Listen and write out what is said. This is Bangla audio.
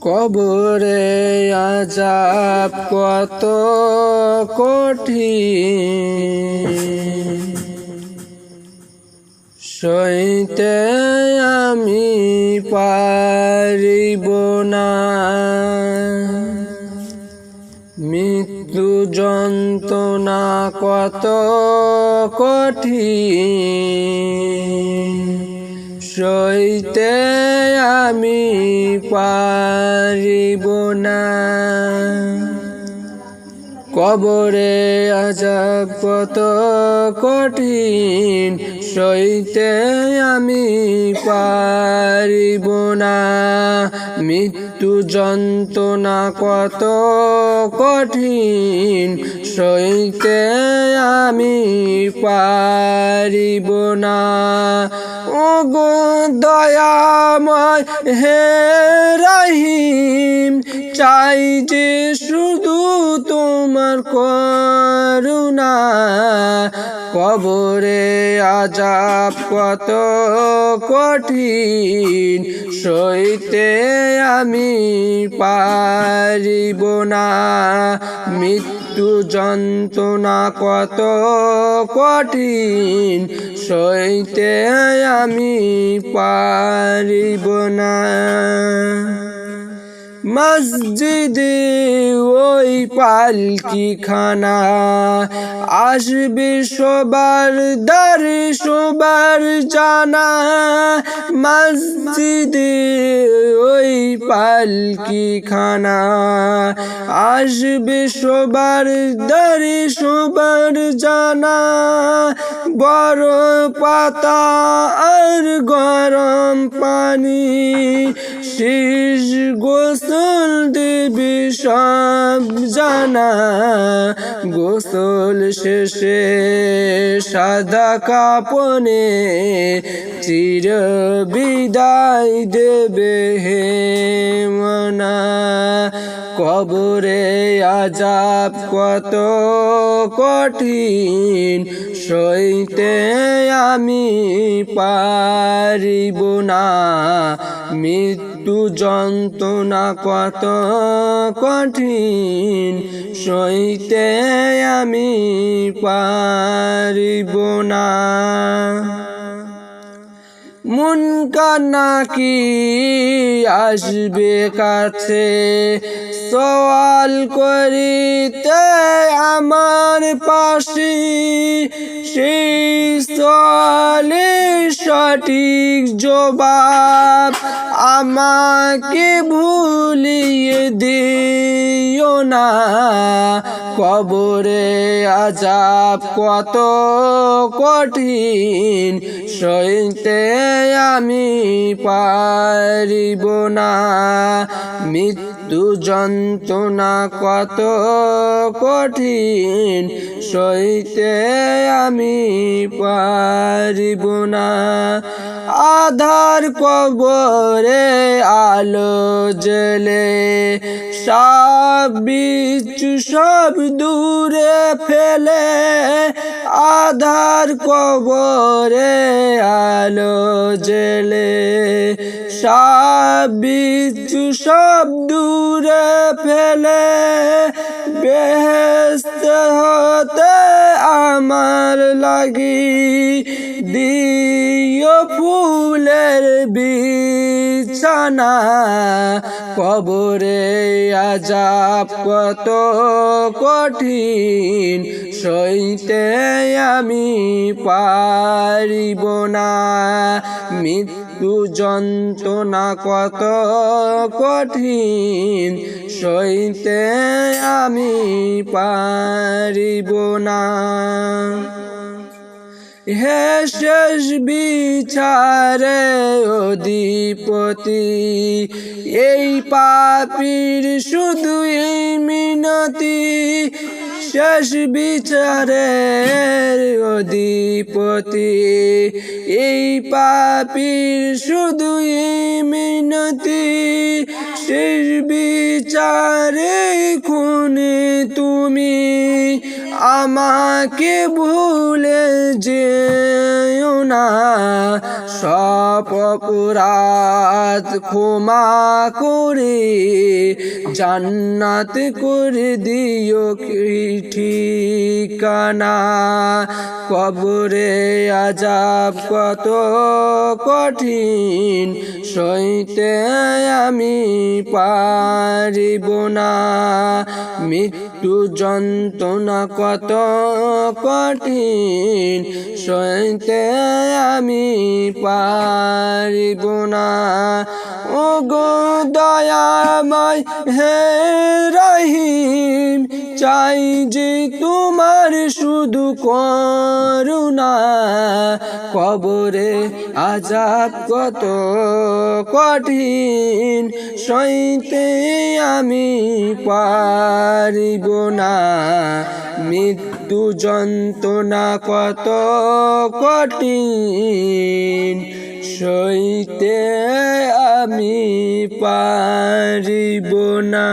কবরে আজাব কত কঠিন। সইতে আমি পারিব না। মৃত্যু যন্ত্রণা কত কঠিন। সইতে আমি পারিব না। কবরে আজাব কত কঠিন সইতে আমি পারিব না। মৃত্যু যন্ত্রণা কত কঠিন, সইতে আমি পারিব না। ও গো দয়াময় হে রহিম, চাই যে শুধু তোমার করুণা কবরে আজাব কত কঠিন, সইতে আমি পারিব না। মৃত্যু যন্ত্রণা কত কঠিন, সইতে আমি পারিব না। মসজিদে ওই পালকি খানা আসবে সবার দারে সবার জানা। মসজিদে ওই পালকি খানা আসবে সবার দারে সবার জানা। বড় পাতা আর গরম পানি। শেষ গোসল দেবে সব জানা, গোসল শেষে সাদা কাপনে চির বিদায় দেবে হে মনা। কবরে আজাব কত কঠিন, সইতে আমি পারিব না। মৃত্যু যন্ত্রণা কত কঠিন, সইতে আমি পারিব না। মন নাকি আসবে কাছে? সওয়াল করিতে আমার পাশে সেই সঠিক জবাব আমাকে ভুলিয়ে দিও না। কবরে আজাব কত কঠিন, সইতে আমি পারিব না। মৃত্যু যন্ত্রণা কত কঠিন, সইতে আমি পারিব না। আধার কবরে আলো জেলে সব বিচ্ছু সব দূরে ফেলে। আধার কবরে আলো জেলে সব বিচ্ছু সব দূরে ফেলে। বেহেস্ত হতে আমার লাগি ফুলের বিছানা, কবরে আজাব কত কঠিন, সইতে আমি পারিব না। মৃত্যু যন্ত্রণা কত কঠিন, সইতে আমি পারিব না। হে শেষ বিচারে অধিপতি। এই পাপির শুধু মিনতি, শেষ বিচারের অধিপতি। এই পাপির শুধু মিনতি, শেষ বিচারে খুনে তুমি। আমাকে ভুলে যেও না। সব অপরাধ ক্ষমা করে জান্নাত করে দিও ঠিকানা? কবরে আজাব কত কঠিন, সইতে আমি পারিব না। মৃত্যু যন্ত্রণা কত কঠিন, সইতে আমি পারিব না। ও দয়াময় হে রহিম, চাই যে তোমার শুধু করুণা। কবরে আজাব কত কঠিন, সইতে আমি পারিব না। মৃত্যু যন্ত্রণা কত কঠিন সইতে আমি পারিব না।